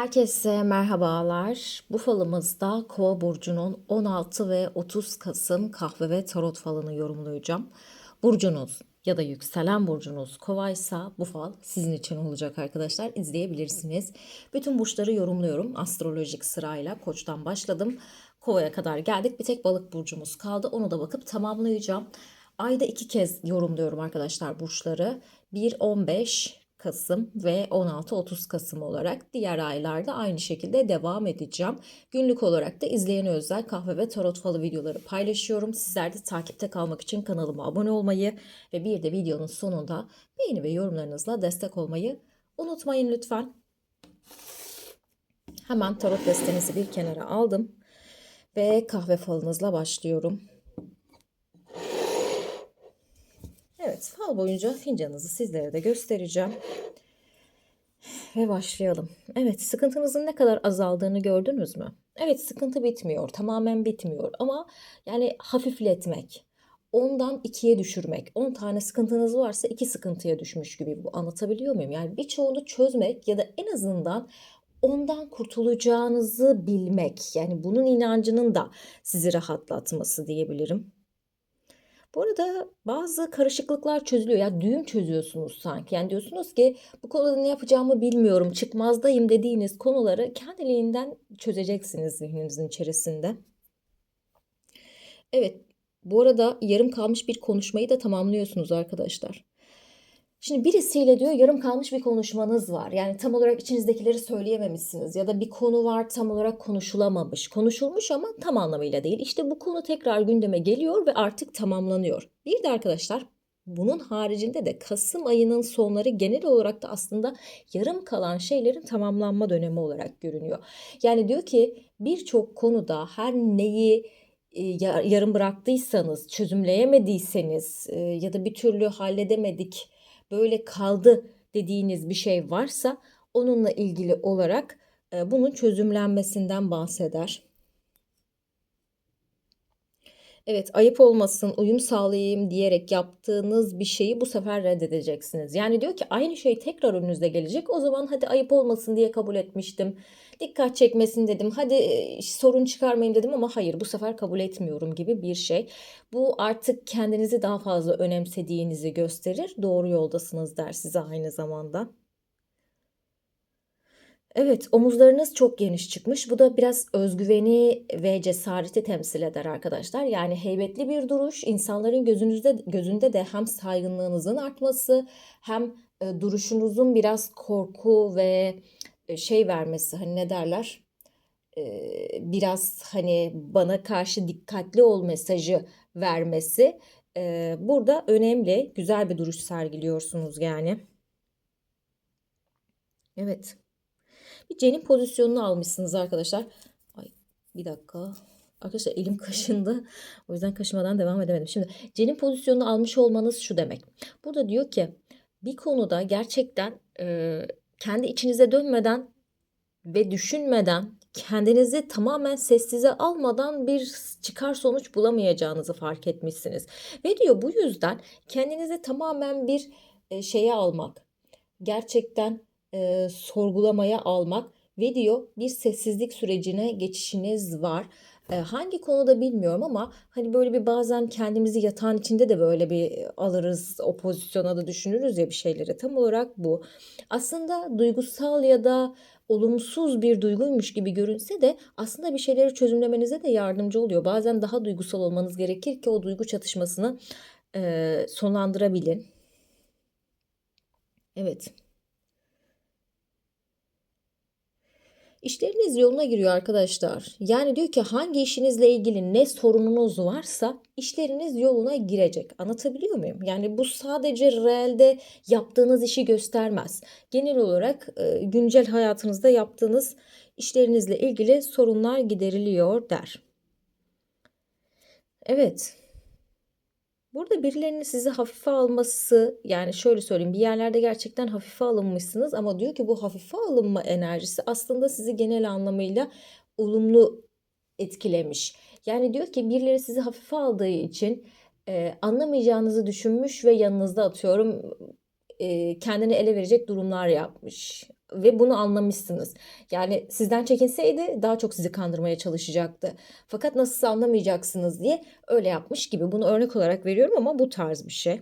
Herkese merhabalar. Bu falımızda Kova burcunun 16 ve 30 Kasım kahve ve tarot falını yorumlayacağım. Burcunuz ya da yükselen burcunuz Kovaysa bu fal sizin için olacak arkadaşlar. İzleyebilirsiniz. Bütün burçları yorumluyorum astrolojik sırayla. Koçtan başladım. Kova'ya kadar geldik. Bir tek balık burcumuz kaldı. Onu da bakıp tamamlayacağım. Ayda iki kez yorumluyorum arkadaşlar burçları. 1-15 Kasım ve 16-30 Kasım olarak diğer aylarda aynı şekilde devam edeceğim. Günlük olarak da izleyene özel kahve ve tarot falı videoları paylaşıyorum. Sizler de takipte kalmak için kanalıma abone olmayı ve bir de videonun sonunda beğeni ve yorumlarınızla destek olmayı unutmayın lütfen. Hemen tarot destenizi bir kenara aldım ve kahve falınızla başlıyorum. Evet, fal boyunca fincanınızı sizlere de göstereceğim. Ve başlayalım. Evet, sıkıntınızın ne kadar azaldığını gördünüz mü? Evet, sıkıntı bitmiyor, tamamen bitmiyor ama yani hafifletmek, ondan ikiye düşürmek. 10 tane sıkıntınız varsa iki sıkıntıya düşmüş gibi bu anlatabiliyor muyum? Yani birçoğunu çözmek ya da en azından ondan kurtulacağınızı bilmek. Yani bunun inancının da sizi rahatlatması diyebilirim. Bu arada bazı karışıklıklar çözülüyor. Ya düğüm çözüyorsunuz sanki. Yani diyorsunuz ki bu konuda ne yapacağımı bilmiyorum, çıkmazdayım dediğiniz konuları kendiliğinden çözeceksiniz zihninizin içerisinde. Evet, bu arada yarım kalmış bir konuşmayı da tamamlıyorsunuz arkadaşlar. Şimdi birisiyle diyor yarım kalmış bir konuşmanız var. Yani tam olarak içinizdekileri söyleyememişsiniz ya da bir konu var tam olarak konuşulamamış. Konuşulmuş ama tam anlamıyla değil. İşte bu konu tekrar gündeme geliyor ve artık tamamlanıyor. Bir de arkadaşlar bunun haricinde de Kasım ayının sonları genel olarak da aslında yarım kalan şeylerin tamamlanma dönemi olarak görünüyor. Yani diyor ki birçok konuda her neyi e, yarım bıraktıysanız, çözümleyemediyseniz e, ya da bir türlü halledemedik böyle kaldı dediğiniz bir şey varsa onunla ilgili olarak e, bunun çözümlenmesinden bahseder. Evet ayıp olmasın uyum sağlayayım diyerek yaptığınız bir şeyi bu sefer reddedeceksiniz. Yani diyor ki aynı şey tekrar önünüze gelecek. O zaman hadi ayıp olmasın diye kabul etmiştim. Dikkat çekmesin dedim. Hadi e, sorun çıkarmayayım dedim ama hayır bu sefer kabul etmiyorum gibi bir şey. Bu artık kendinizi daha fazla önemsediğinizi gösterir. Doğru yoldasınız der size aynı zamanda. Evet, omuzlarınız çok geniş çıkmış. Bu da biraz özgüveni ve cesareti temsil eder arkadaşlar. Yani heybetli bir duruş, insanların gözünüzde gözünde de hem saygınlığınızın artması, hem e, duruşunuzun biraz korku ve şey vermesi. Hani ne derler? E, biraz hani bana karşı dikkatli ol mesajı vermesi. E, burada önemli, güzel bir duruş sergiliyorsunuz yani. Evet. Bir cenin pozisyonunu almışsınız arkadaşlar. Ay bir dakika. Arkadaşlar elim kaşındı. O yüzden kaşımadan devam edemedim. Şimdi cenin pozisyonunu almış olmanız şu demek. Burada diyor ki bir konuda gerçekten e, kendi içinize dönmeden ve düşünmeden kendinizi tamamen sessize almadan bir çıkar sonuç bulamayacağınızı fark etmişsiniz. Ve diyor bu yüzden kendinizi tamamen bir e, şeye almak, gerçekten e, sorgulamaya almak ve diyor bir sessizlik sürecine geçişiniz var. Hangi konuda bilmiyorum ama hani böyle bir bazen kendimizi yatağın içinde de böyle bir alırız o pozisyona da düşünürüz ya bir şeyleri. Tam olarak bu. Aslında duygusal ya da olumsuz bir duyguymuş gibi görünse de aslında bir şeyleri çözümlemenize de yardımcı oluyor. Bazen daha duygusal olmanız gerekir ki o duygu çatışmasını e, sonlandırabilin. Evet. İşleriniz yoluna giriyor arkadaşlar. Yani diyor ki hangi işinizle ilgili ne sorununuz varsa işleriniz yoluna girecek. Anlatabiliyor muyum? Yani bu sadece realde yaptığınız işi göstermez. Genel olarak e, güncel hayatınızda yaptığınız işlerinizle ilgili sorunlar gideriliyor der. Evet. Burada birilerinin sizi hafife alması yani şöyle söyleyeyim bir yerlerde gerçekten hafife alınmışsınız ama diyor ki bu hafife alınma enerjisi aslında sizi genel anlamıyla olumlu etkilemiş. Yani diyor ki birileri sizi hafife aldığı için e, anlamayacağınızı düşünmüş ve yanınızda atıyorum e, kendini ele verecek durumlar yapmış. Ve bunu anlamışsınız. Yani sizden çekinseydi daha çok sizi kandırmaya çalışacaktı. Fakat nasılsa anlamayacaksınız diye öyle yapmış gibi. Bunu örnek olarak veriyorum ama bu tarz bir şey.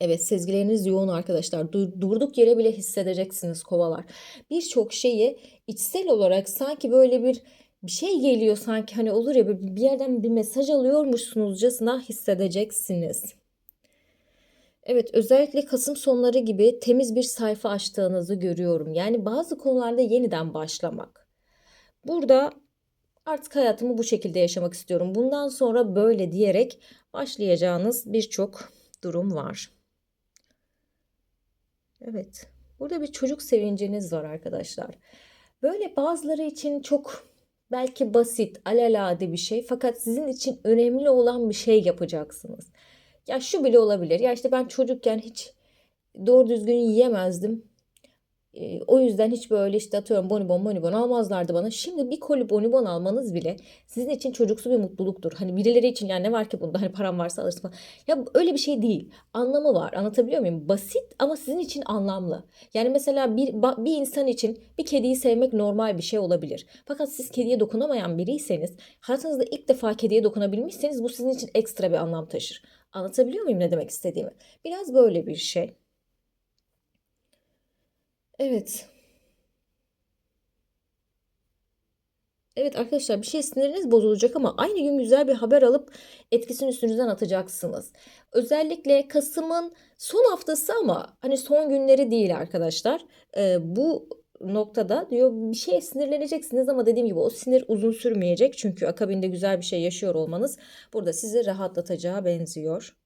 Evet sezgileriniz yoğun arkadaşlar. Dur- Durduk yere bile hissedeceksiniz kovalar. Birçok şeyi içsel olarak sanki böyle bir bir şey geliyor sanki hani olur ya bir yerden bir mesaj alıyormuşsunuzcasına hissedeceksiniz. Evet, özellikle Kasım sonları gibi temiz bir sayfa açtığınızı görüyorum. Yani bazı konularda yeniden başlamak. Burada artık hayatımı bu şekilde yaşamak istiyorum. Bundan sonra böyle diyerek başlayacağınız birçok durum var. Evet. Burada bir çocuk sevinciniz var arkadaşlar. Böyle bazıları için çok belki basit, alelade bir şey fakat sizin için önemli olan bir şey yapacaksınız. Ya şu bile olabilir. Ya işte ben çocukken hiç doğru düzgün yiyemezdim. Ee, o yüzden hiç böyle işte atıyorum bonibon bonibon almazlardı bana. Şimdi bir koli bonibon almanız bile sizin için çocuksu bir mutluluktur. Hani birileri için yani ne var ki bunda hani param varsa alırsın falan. Ya öyle bir şey değil. Anlamı var. Anlatabiliyor muyum? Basit ama sizin için anlamlı. Yani mesela bir, bir insan için bir kediyi sevmek normal bir şey olabilir. Fakat siz kediye dokunamayan biriyseniz hayatınızda ilk defa kediye dokunabilmişseniz bu sizin için ekstra bir anlam taşır. Anlatabiliyor muyum ne demek istediğimi? Biraz böyle bir şey. Evet. Evet arkadaşlar bir şey siniriniz bozulacak ama aynı gün güzel bir haber alıp etkisini üstünüzden atacaksınız. Özellikle Kasım'ın son haftası ama hani son günleri değil arkadaşlar. Ee, bu noktada diyor bir şeye sinirleneceksiniz ama dediğim gibi o sinir uzun sürmeyecek. Çünkü akabinde güzel bir şey yaşıyor olmanız burada sizi rahatlatacağı benziyor.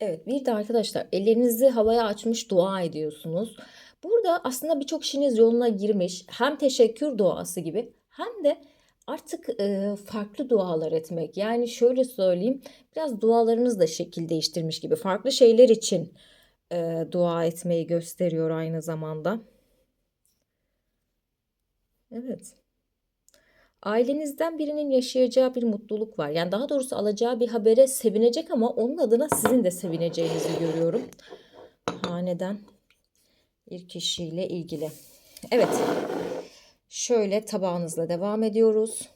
Evet, bir de arkadaşlar ellerinizi havaya açmış dua ediyorsunuz. Burada aslında birçok işiniz yoluna girmiş. Hem teşekkür duası gibi hem de artık e, farklı dualar etmek. Yani şöyle söyleyeyim, biraz dualarınız da şekil değiştirmiş gibi. Farklı şeyler için e, dua etmeyi gösteriyor aynı zamanda. Evet. Ailenizden birinin yaşayacağı bir mutluluk var. Yani daha doğrusu alacağı bir habere sevinecek ama onun adına sizin de sevineceğinizi görüyorum. Haneden bir kişiyle ilgili. Evet. Şöyle tabağınızla devam ediyoruz.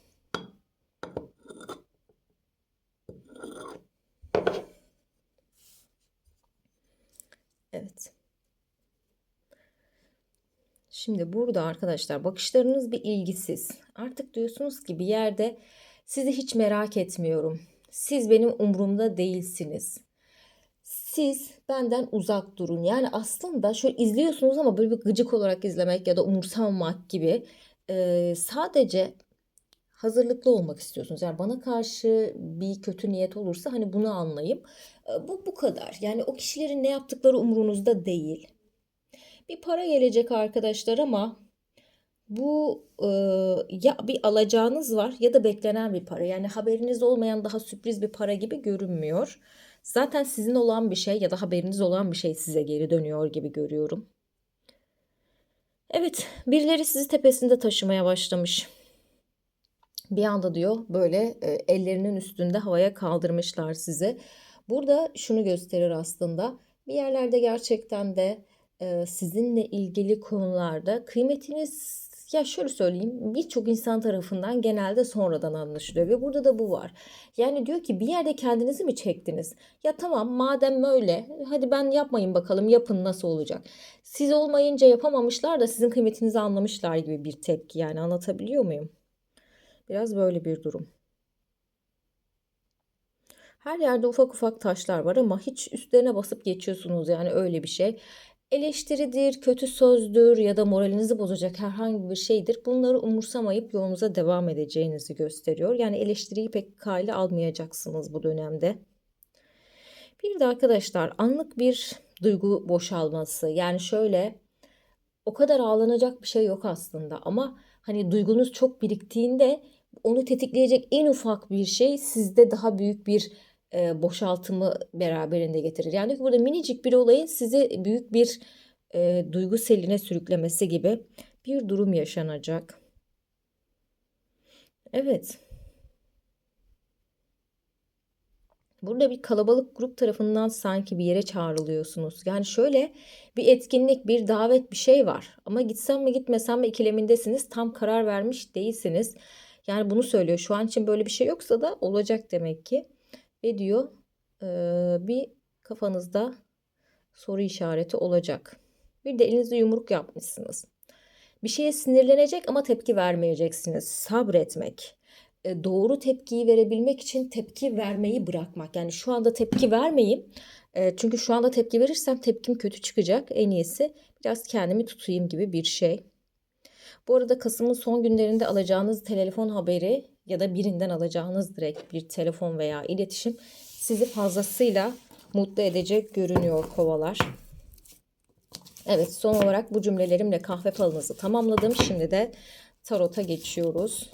Evet. Şimdi burada arkadaşlar bakışlarınız bir ilgisiz. Artık diyorsunuz ki bir yerde sizi hiç merak etmiyorum. Siz benim umurumda değilsiniz. Siz benden uzak durun. Yani aslında şöyle izliyorsunuz ama böyle bir gıcık olarak izlemek ya da umursamamak gibi e, sadece hazırlıklı olmak istiyorsunuz. Yani bana karşı bir kötü niyet olursa hani bunu anlayayım. Bu bu kadar. Yani o kişilerin ne yaptıkları umurunuzda değil. Bir para gelecek arkadaşlar ama bu e, ya bir alacağınız var ya da beklenen bir para. Yani haberiniz olmayan daha sürpriz bir para gibi görünmüyor. Zaten sizin olan bir şey ya da haberiniz olan bir şey size geri dönüyor gibi görüyorum. Evet, birileri sizi tepesinde taşımaya başlamış. Bir anda diyor böyle e, ellerinin üstünde havaya kaldırmışlar sizi. Burada şunu gösterir aslında. Bir yerlerde gerçekten de sizinle ilgili konularda kıymetiniz ya şöyle söyleyeyim birçok insan tarafından genelde sonradan anlaşılıyor ve burada da bu var. Yani diyor ki bir yerde kendinizi mi çektiniz? Ya tamam madem öyle hadi ben yapmayın bakalım yapın nasıl olacak? Siz olmayınca yapamamışlar da sizin kıymetinizi anlamışlar gibi bir tepki yani anlatabiliyor muyum? Biraz böyle bir durum. Her yerde ufak ufak taşlar var ama hiç üstlerine basıp geçiyorsunuz yani öyle bir şey. Eleştiridir, kötü sözdür ya da moralinizi bozacak herhangi bir şeydir. Bunları umursamayıp yolunuza devam edeceğinizi gösteriyor. Yani eleştiriyi pek kale almayacaksınız bu dönemde. Bir de arkadaşlar anlık bir duygu boşalması. Yani şöyle o kadar ağlanacak bir şey yok aslında ama hani duygunuz çok biriktiğinde onu tetikleyecek en ufak bir şey sizde daha büyük bir e, boşaltımı beraberinde getirir. Yani burada minicik bir olayın sizi büyük bir e, duygu seline sürüklemesi gibi bir durum yaşanacak. Evet. Burada bir kalabalık grup tarafından sanki bir yere çağrılıyorsunuz. Yani şöyle bir etkinlik, bir davet, bir şey var. Ama gitsem mi gitmesem mi ikilemindesiniz. Tam karar vermiş değilsiniz. Yani bunu söylüyor. Şu an için böyle bir şey yoksa da olacak demek ki. Ve diyor bir kafanızda soru işareti olacak. Bir de elinizde yumruk yapmışsınız. Bir şeye sinirlenecek ama tepki vermeyeceksiniz. Sabretmek. E, doğru tepkiyi verebilmek için tepki vermeyi bırakmak. Yani şu anda tepki vermeyeyim. E, çünkü şu anda tepki verirsem tepkim kötü çıkacak. En iyisi biraz kendimi tutayım gibi bir şey. Bu arada Kasım'ın son günlerinde alacağınız telefon haberi ya da birinden alacağınız direkt bir telefon veya iletişim sizi fazlasıyla mutlu edecek görünüyor kovalar. Evet son olarak bu cümlelerimle kahve falınızı tamamladım. Şimdi de tarota geçiyoruz.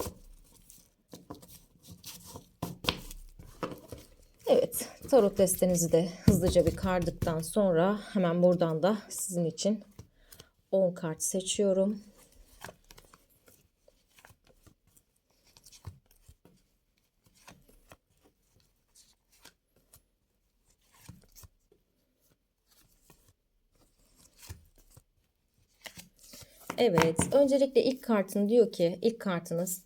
Evet tarot destenizi de hızlıca bir kardıktan sonra hemen buradan da sizin için 10 kart seçiyorum. Evet, öncelikle ilk kartın diyor ki, ilk kartınız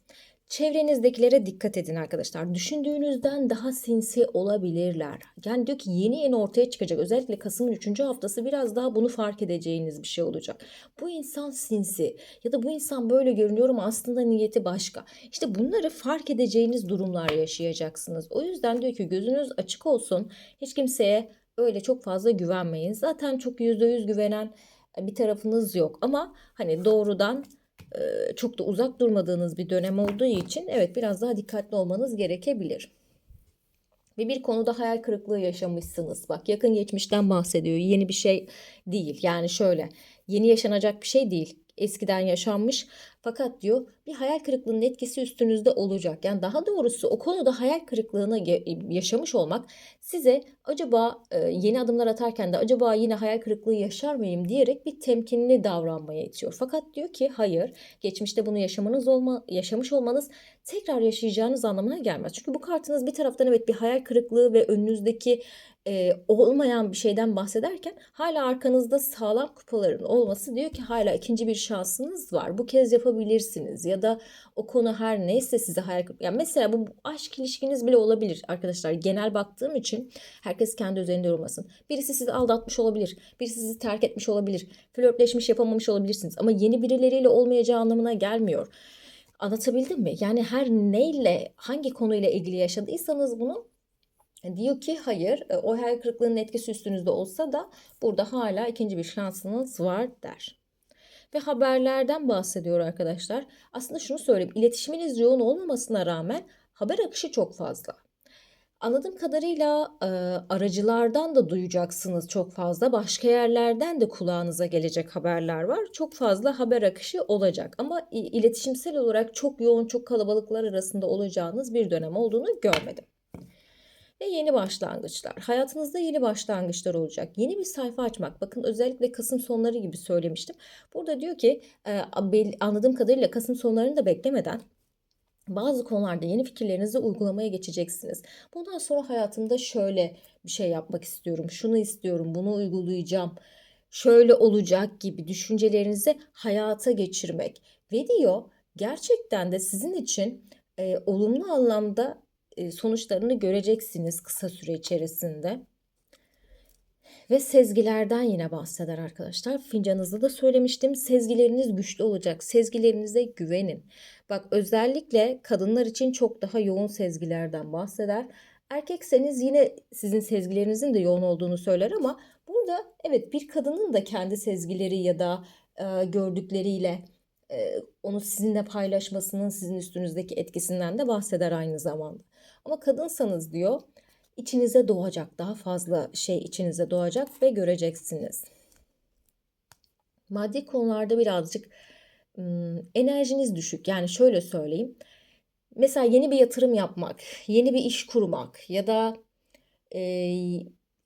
çevrenizdekilere dikkat edin arkadaşlar. Düşündüğünüzden daha sinsi olabilirler. Yani diyor ki yeni yeni ortaya çıkacak. Özellikle Kasım'ın 3. haftası biraz daha bunu fark edeceğiniz bir şey olacak. Bu insan sinsi ya da bu insan böyle görünüyor ama aslında niyeti başka. İşte bunları fark edeceğiniz durumlar yaşayacaksınız. O yüzden diyor ki gözünüz açık olsun. Hiç kimseye öyle çok fazla güvenmeyin. Zaten çok %100 güvenen bir tarafınız yok ama hani doğrudan çok da uzak durmadığınız bir dönem olduğu için evet biraz daha dikkatli olmanız gerekebilir. Ve bir konuda hayal kırıklığı yaşamışsınız. Bak yakın geçmişten bahsediyor. Yeni bir şey değil. Yani şöyle yeni yaşanacak bir şey değil eskiden yaşanmış. Fakat diyor bir hayal kırıklığının etkisi üstünüzde olacak. Yani daha doğrusu o konuda hayal kırıklığını yaşamış olmak size acaba e, yeni adımlar atarken de acaba yine hayal kırıklığı yaşar mıyım diyerek bir temkinli davranmaya itiyor. Fakat diyor ki hayır geçmişte bunu yaşamanız olma, yaşamış olmanız tekrar yaşayacağınız anlamına gelmez. Çünkü bu kartınız bir taraftan evet bir hayal kırıklığı ve önünüzdeki e, olmayan bir şeyden bahsederken hala arkanızda sağlam kupaların olması diyor ki hala ikinci bir şansınız var. Bu kez yapabilirsiniz ya da o konu her neyse size hayal yani mesela bu aşk ilişkiniz bile olabilir arkadaşlar. Genel baktığım için herkes kendi üzerinde yorulmasın. Birisi sizi aldatmış olabilir. Birisi sizi terk etmiş olabilir. Flörtleşmiş yapamamış olabilirsiniz. Ama yeni birileriyle olmayacağı anlamına gelmiyor. Anlatabildim mi? Yani her neyle, hangi konuyla ilgili yaşadıysanız bunu Diyor ki hayır e, o hayal kırıklığının etkisi üstünüzde olsa da burada hala ikinci bir şansınız var der. Ve haberlerden bahsediyor arkadaşlar. Aslında şunu söyleyeyim iletişiminiz yoğun olmamasına rağmen haber akışı çok fazla. Anladığım kadarıyla e, aracılardan da duyacaksınız çok fazla. Başka yerlerden de kulağınıza gelecek haberler var. Çok fazla haber akışı olacak. Ama iletişimsel olarak çok yoğun, çok kalabalıklar arasında olacağınız bir dönem olduğunu görmedim ve yeni başlangıçlar. Hayatınızda yeni başlangıçlar olacak. Yeni bir sayfa açmak. Bakın özellikle Kasım sonları gibi söylemiştim. Burada diyor ki e, anladığım kadarıyla Kasım sonlarını da beklemeden bazı konularda yeni fikirlerinizi uygulamaya geçeceksiniz. Bundan sonra hayatımda şöyle bir şey yapmak istiyorum. Şunu istiyorum, bunu uygulayacağım. Şöyle olacak gibi düşüncelerinizi hayata geçirmek. Ve diyor gerçekten de sizin için e, olumlu anlamda sonuçlarını göreceksiniz kısa süre içerisinde. Ve sezgilerden yine bahseder arkadaşlar. Fincanınızda da söylemiştim. Sezgileriniz güçlü olacak. Sezgilerinize güvenin. Bak özellikle kadınlar için çok daha yoğun sezgilerden bahseder. Erkekseniz yine sizin sezgilerinizin de yoğun olduğunu söyler ama burada evet bir kadının da kendi sezgileri ya da e, gördükleriyle e, onu sizinle paylaşmasının sizin üstünüzdeki etkisinden de bahseder aynı zamanda. Ama kadınsanız diyor içinize doğacak daha fazla şey içinize doğacak ve göreceksiniz. Maddi konularda birazcık enerjiniz düşük. Yani şöyle söyleyeyim. Mesela yeni bir yatırım yapmak, yeni bir iş kurmak ya da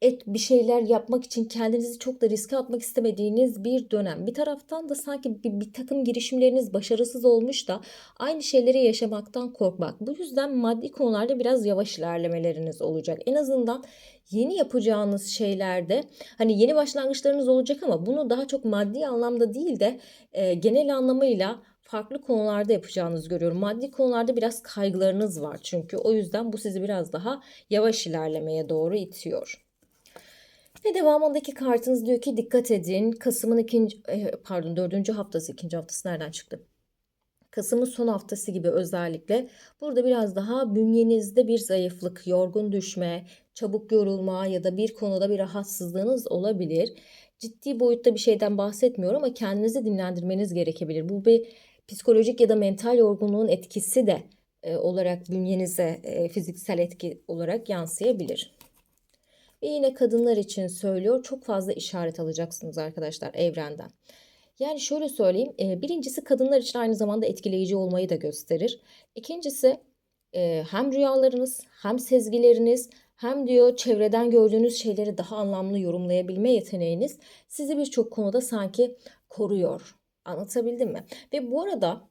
et bir şeyler yapmak için kendinizi çok da riske atmak istemediğiniz bir dönem. Bir taraftan da sanki bir, bir takım girişimleriniz başarısız olmuş da aynı şeyleri yaşamaktan korkmak. Bu yüzden maddi konularda biraz yavaş ilerlemeleriniz olacak. En azından yeni yapacağınız şeylerde hani yeni başlangıçlarınız olacak ama bunu daha çok maddi anlamda değil de e, genel anlamıyla farklı konularda yapacağınızı görüyorum. Maddi konularda biraz kaygılarınız var çünkü o yüzden bu sizi biraz daha yavaş ilerlemeye doğru itiyor. Ve devamındaki kartınız diyor ki dikkat edin. Kasım'ın ikinci eh, pardon dördüncü haftası ikinci haftası nereden çıktı? Kasım'ın son haftası gibi özellikle burada biraz daha bünyenizde bir zayıflık, yorgun düşme, çabuk yorulma ya da bir konuda bir rahatsızlığınız olabilir. Ciddi boyutta bir şeyden bahsetmiyorum ama kendinizi dinlendirmeniz gerekebilir. Bu bir psikolojik ya da mental yorgunluğun etkisi de e, olarak bünyenize e, fiziksel etki olarak yansıyabilir. Ve yine kadınlar için söylüyor. Çok fazla işaret alacaksınız arkadaşlar evrenden. Yani şöyle söyleyeyim. e, Birincisi kadınlar için aynı zamanda etkileyici olmayı da gösterir. İkincisi e, hem rüyalarınız hem sezgileriniz hem diyor çevreden gördüğünüz şeyleri daha anlamlı yorumlayabilme yeteneğiniz sizi birçok konuda sanki koruyor. Anlatabildim mi? Ve bu arada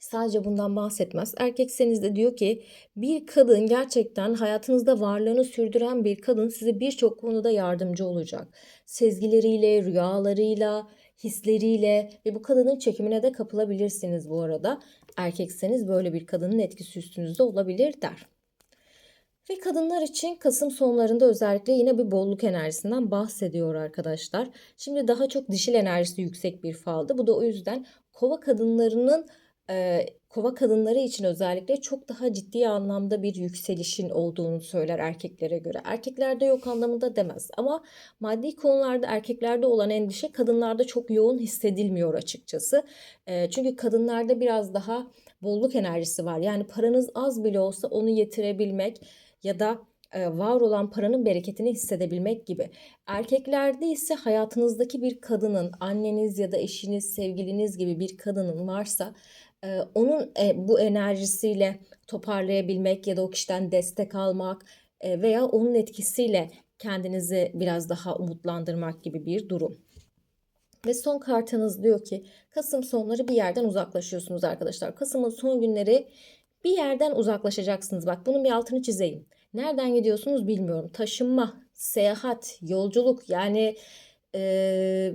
sadece bundan bahsetmez. Erkekseniz de diyor ki bir kadın gerçekten hayatınızda varlığını sürdüren bir kadın size birçok konuda yardımcı olacak. Sezgileriyle, rüyalarıyla, hisleriyle ve bu kadının çekimine de kapılabilirsiniz bu arada. Erkekseniz böyle bir kadının etkisi üstünüzde olabilir der. Ve kadınlar için Kasım sonlarında özellikle yine bir bolluk enerjisinden bahsediyor arkadaşlar. Şimdi daha çok dişil enerjisi yüksek bir faldı. Bu da o yüzden kova kadınlarının e, kova kadınları için özellikle çok daha ciddi anlamda bir yükselişin olduğunu söyler erkeklere göre. Erkeklerde yok anlamında demez ama maddi konularda erkeklerde olan endişe kadınlarda çok yoğun hissedilmiyor açıkçası. E, çünkü kadınlarda biraz daha bolluk enerjisi var. Yani paranız az bile olsa onu yetirebilmek ya da var olan paranın bereketini hissedebilmek gibi. Erkeklerde ise hayatınızdaki bir kadının, anneniz ya da eşiniz, sevgiliniz gibi bir kadının varsa onun e, bu enerjisiyle toparlayabilmek ya da o kişiden destek almak veya onun etkisiyle kendinizi biraz daha umutlandırmak gibi bir durum. Ve son kartınız diyor ki Kasım sonları bir yerden uzaklaşıyorsunuz arkadaşlar. Kasım'ın son günleri bir yerden uzaklaşacaksınız. Bak bunun bir altını çizeyim. Nereden gidiyorsunuz bilmiyorum. Taşınma, seyahat, yolculuk yani e,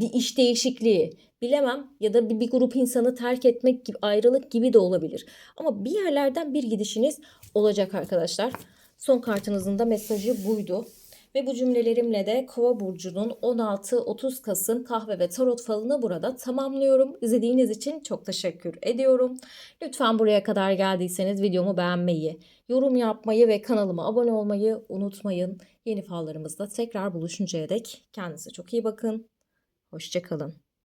bir iş değişikliği bilemem ya da bir, bir grup insanı terk etmek gibi ayrılık gibi de olabilir. Ama bir yerlerden bir gidişiniz olacak arkadaşlar. Son kartınızın da mesajı buydu. Ve bu cümlelerimle de Kova burcunun 16-30 Kasım kahve ve tarot falını burada tamamlıyorum. İzlediğiniz için çok teşekkür ediyorum. Lütfen buraya kadar geldiyseniz videomu beğenmeyi, yorum yapmayı ve kanalıma abone olmayı unutmayın. Yeni fallarımızda tekrar buluşuncaya dek kendinize çok iyi bakın. Hoşçakalın.